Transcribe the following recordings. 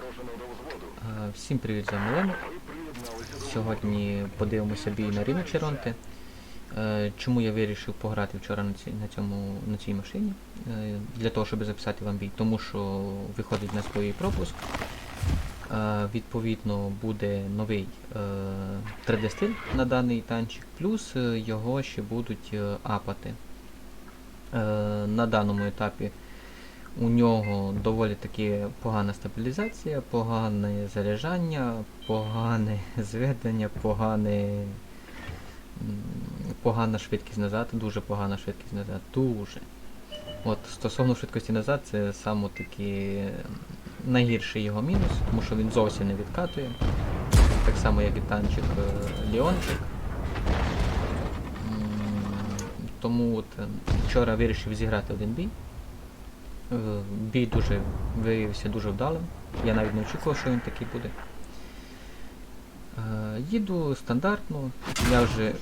Е, Всім привіт, з вами Лемок. Сьогодні подивимося бій на Ріно Черонте. Е, Чому я вирішив пограти вчора на цій, на цьому, на цій машині? Е, Для того, щоб записати вам бій, тому що виходить на свій пропуск. Відповідно, буде новий е, 3D-стиль на даний танчик, плюс його ще будуть апати. На даному етапі у нього доволі таки погана стабілізація, погане заряджання, погане зведення, погане, погана швидкість назад, дуже погана швидкість назад, дуже. От стосовно швидкості назад, це саме таки найгірший його мінус, тому що він зовсім не відкатує. Так само, як і танчик е, Ліончик. Тому от, е, вчора вирішив зіграти один бій. Е, Бій дуже виявився дуже вдалим. Я навіть не очікував, що він такий буде. Е, Їду стандартно. Я вже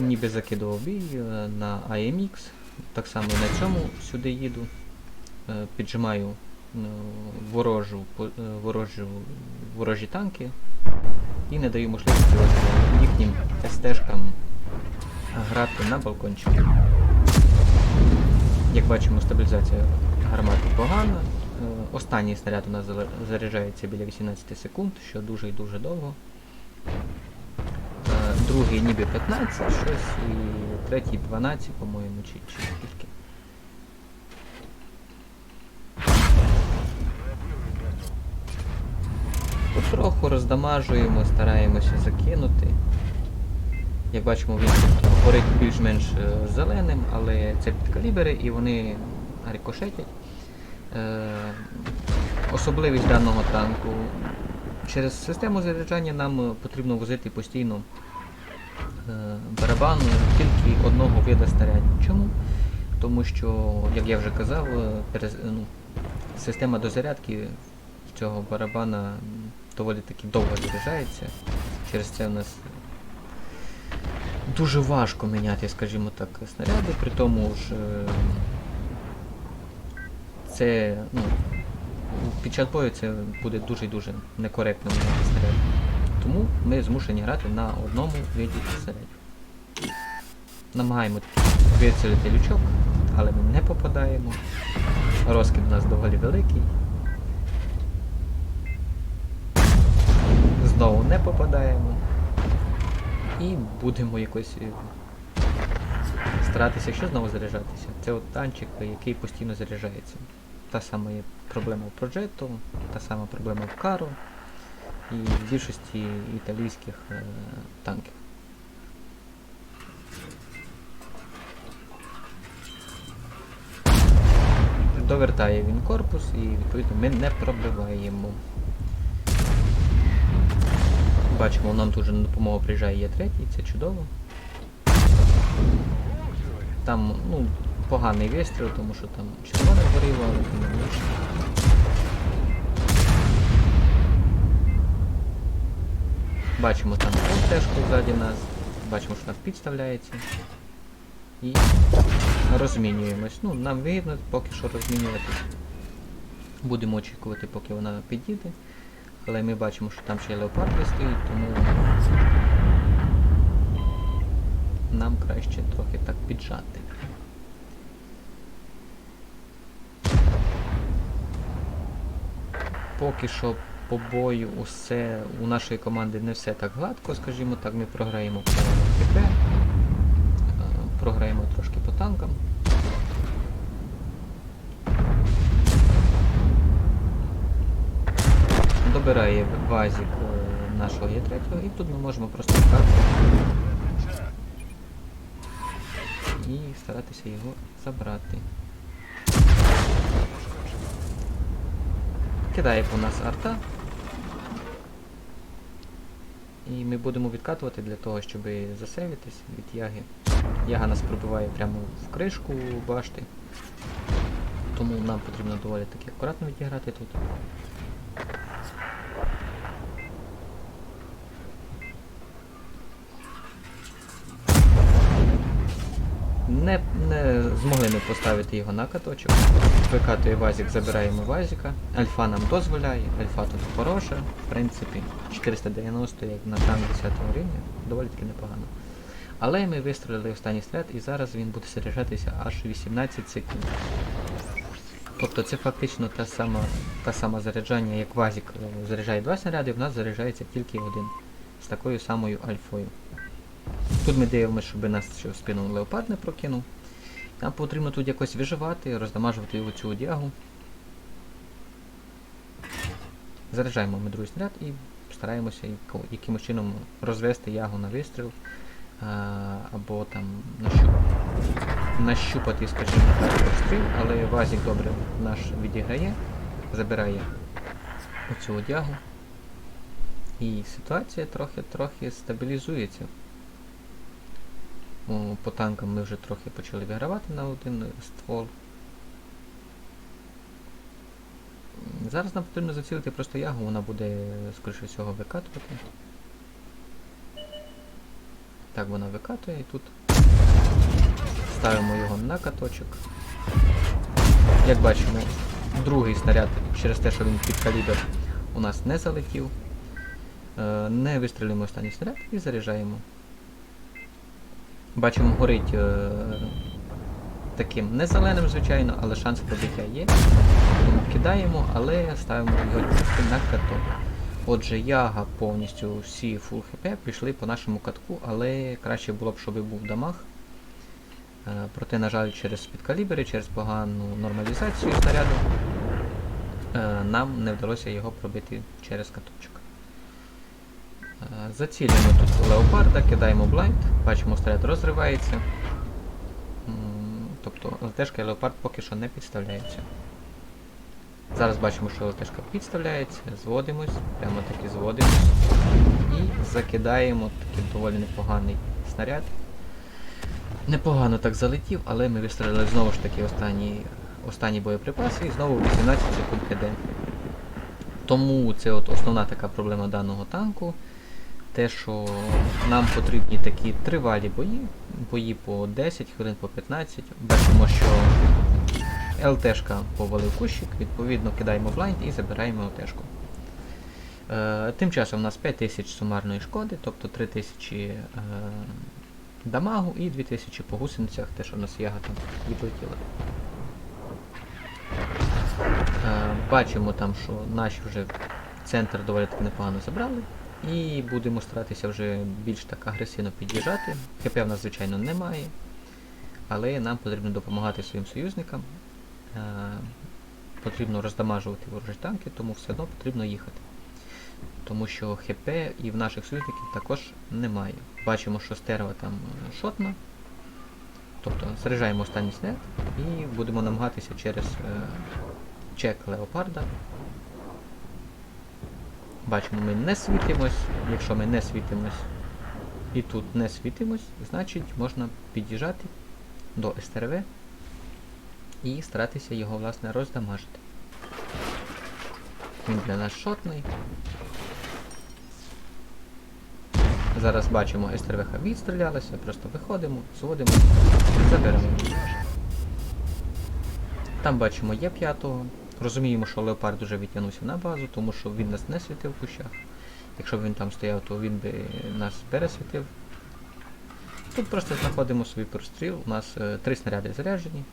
ніби закидував бій е, на AMX. Так само на цьому сюди їду. Піджимаю ворожу, ворожу, ворожі танки і не даю можливості їхнім СТ-шкам грати на балкончику. Як бачимо, стабілізація гармати погана. Е, Останній снаряд у нас заряджається біля 18 секунд, що дуже і дуже довго. Е, Другий ніби 15 щось, і третій 12, по-моєму, чи, чи скільки. Потроху роздамажуємо, стараємося закинути. Як бачимо, він горить більш-менш е, зеленим, але це підкалібери і вони рикошетять. Е, особливість даного танку. Через систему заряджання нам е, потрібно возити постійно е, барабан тільки одного вида снарядів. Чому? Тому що, як я вже казав, ну, система дозарядки цього барабана доволі таки довго заряджається. Через це в нас дуже важко міняти, скажімо так, снаряди, при тому ж це, ну, під час бою це буде дуже дуже некоректно снаряди. Тому ми змушені грати на одному виді снарядів. Намагаємо вицілити лючок, але ми не попадаємо. Розкид у нас доволі великий. Знову не попадаємо. І будемо якось е, старатися що знову заряджатися. Це от танчик, який постійно заряджається. Та сама є проблема в Progetto, та сама проблема в Каро і в більшості італійських е, танків. Довертає він корпус і відповідно ми не пробиваємо. Бачимо, нам тут на допомогу приїжджає є третій, це чудово. Там, ну, поганий вистріл, тому що там червоне горіло, але не менше. Бачимо там теж ззаді нас, бачимо, що нас підставляється. І розмінюємось. Ну, нам вигідно поки що розмінюватись. Будемо очікувати, поки вона підійде. Але ми бачимо, що там ще й леопарди стоїть, тому нам краще трохи так піджати. Поки що по бою усе у нашої команди не все так гладко, скажімо так, ми програємо по ТП, е, програємо трошки по танкам. Добирає вазик е, нашого Є3 і тут ми можемо просто вкати і старатися його забрати. Кидає по нас арта. І ми будемо відкатувати для того, щоб засейвитись від яги. Яга нас пробиває прямо в кришку башти. Тому нам потрібно доволі таки акуратно відіграти тут. Не, не змогли ми поставити його на каточок. Викатує вазик, забираємо вазика. Альфа нам дозволяє, альфа тут хороша. В принципі, 490, як на танк 10 рівня, доволі таки непогано. Але ми вистрілили останній снаряд і зараз він буде заряджатися аж 18 секунд. Тобто це фактично та сама, та сама заряджання, як Вазік е, заряджає два снаряди, в нас заряджається тільки один. З такою самою альфою. Тут ми дивимося, щоб нас ще в спину леопард не прокинув. Нам потрібно тут якось виживати, роздамажувати його цю одягу. Заряджаємо ми другий снаряд і стараємося якимось чином розвести ягу на вистріл. Або там нащуп... нащупати, скажімо так, але Вазік добре наш відіграє, забирає оцю одягу. І ситуація трохи-трохи стабілізується. По танкам ми вже трохи почали вигравати на один ствол. Зараз нам потрібно зацілити просто ягу, вона буде, скоріше всього, викатувати. Так вона викатує і тут ставимо його на каточок. Як бачимо, другий снаряд через те, що він під калібр у нас не залетів. Е, Не вистрілюємо останній снаряд і заряджаємо. Бачимо, горить е, таким не зеленим, звичайно, але шанс пробиття є. Тому кидаємо, але ставимо його на каток. Отже, яга повністю всі full хп пішли по нашому катку, але краще було б, щоб був дамаг. Е, Проте, на жаль, через підкалібри, через погану нормалізацію снаряду е, нам не вдалося його пробити через каточок. Е, Зацілюємо тут леопарда, кидаємо блайнд, бачимо, снаряд розривається. Тобто ЛТшка і леопард поки що не підставляються. Зараз бачимо, що ЛТшка підставляється, зводимось, прямо таки зводимось і закидаємо такий доволі непоганий снаряд. Непогано так залетів, але ми вистрілили знову ж таки останні, останні боєприпаси і знову 18 секунд КД. Тому це от основна така проблема даного танку. Те, що нам потрібні такі тривалі бої, бої по 10 хвилин, по 15. Бачимо, що ЛТшка повалив кущик, відповідно кидаємо блайнд і забираємо ЛТшку. Е, тим часом у нас 5000 сумарної шкоди, тобто 3000 е, дамагу і 2000 по гусеницях, те, що в нас яга там відлетіла. Е, бачимо там, що наші вже центр доволі таки непогано забрали. І будемо старатися вже більш так агресивно під'їжджати. ХП в нас, звичайно, немає. Але нам потрібно допомагати своїм союзникам. Е, потрібно роздамажувати ворожі танки, тому все одно потрібно їхати. Тому що ХП і в наших союзників також немає. Бачимо, що стерва там шотна. Тобто заряджаємо останній снет і будемо намагатися через е, чек леопарда. Бачимо, ми не світимось. Якщо ми не світимось і тут не світимось, значить можна під'їжджати до СТРВ і старатися його власне роздамажити. Він для нас шотний. Зараз бачимо, СТРВХ відстрілялася, просто виходимо, зводимо, забираємо. Там бачимо є п'ятого. Розуміємо, що леопард вже відтягнувся на базу, тому що він нас не світив в кущах. Якщо б він там стояв, то він би нас пересвітив. Тут просто знаходимо свій простріл, у нас е, три снаряди заряджені.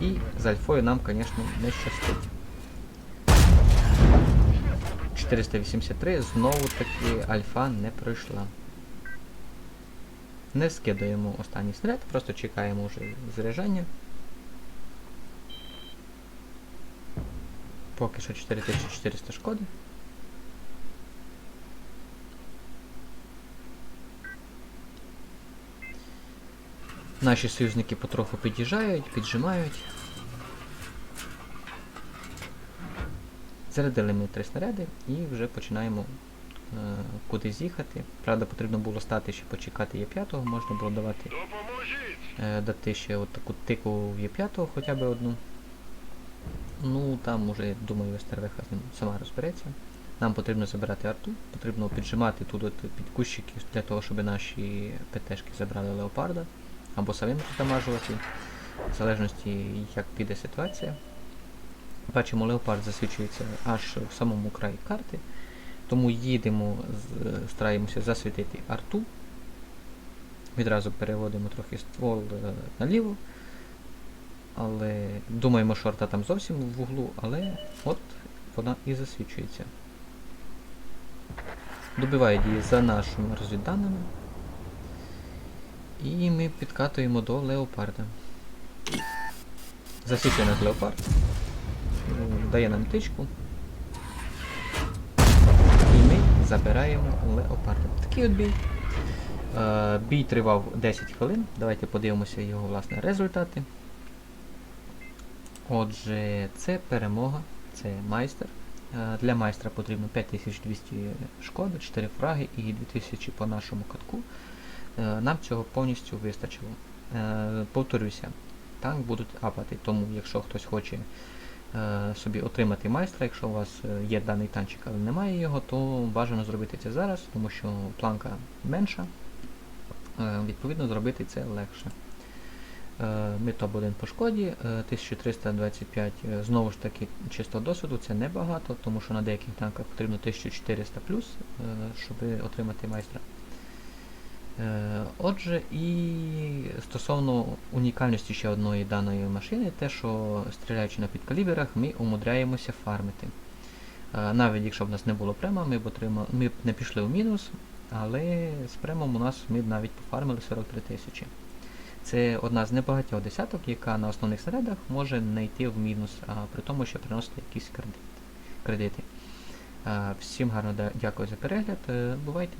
І з альфою нам, звісно, не щастить. 483, знову таки альфа не пройшла. Не скидаємо останній снаряд, просто чекаємо вже заряджання. Поки що 4400 шкоди. Наші союзники потроху під'їжджають, піджимають. Зарядили ми три снаряди і вже починаємо е, кудись їхати. Правда, потрібно було стати ще почекати Є5, можна було давати е, дати ще от таку тику в Є5 хоча б одну. Ну, там уже, я думаю, СТРВХ сама розбереться. Нам потрібно забирати арту, потрібно піджимати тут під кущики для того, щоб наші ПТшки забрали леопарда. або самим роздамажувати, в залежності як піде ситуація. Бачимо, леопард засвічується аж в самому краї карти. Тому їдемо, стараємося засвітити арту. Відразу переводимо трохи ствол е, наліво. Але думаємо, що арта там зовсім в вуглу, але от вона і засвічується. Добивають її за нашими розвідданими. І ми підкатуємо до леопарда. Засвічує нас леопард. Дає нам тичку. І ми забираємо леопарда. Такий от бій. Е, бій тривав 10 хвилин. Давайте подивимося його власне результати. Отже, це перемога, це майстер. Е, Для майстра потрібно 5200 шкоди, 4 фраги і 2000 по нашому катку. Е, Нам цього повністю вистачило. Е, Повторюся, танк будуть апати, тому якщо хтось хоче собі отримати майстра, якщо у вас є даний танчик, але немає його, то бажано зробити це зараз, тому що планка менша. Відповідно, зробити це легше. Е, Ми топ-1 по шкоді, е, 1325, е, знову ж таки, чисто досвіду, це небагато, тому що на деяких танках потрібно 1400 плюс, е, щоб отримати майстра. Е, Отже, і стосовно унікальності ще одної даної машини, те, що стріляючи на підкаліберах, ми умудряємося фармити. Е, Навіть якщо б у нас не було према, ми б отримали, ми б не пішли в мінус, але з премом у нас ми навіть пофармили 43 тисячі. Це одна з небагатьох десяток, яка на основних снарядах може не йти в мінус, а при тому, що приносити якісь кредит- кредити. Всім гарно дякую за перегляд. е, Бувайте!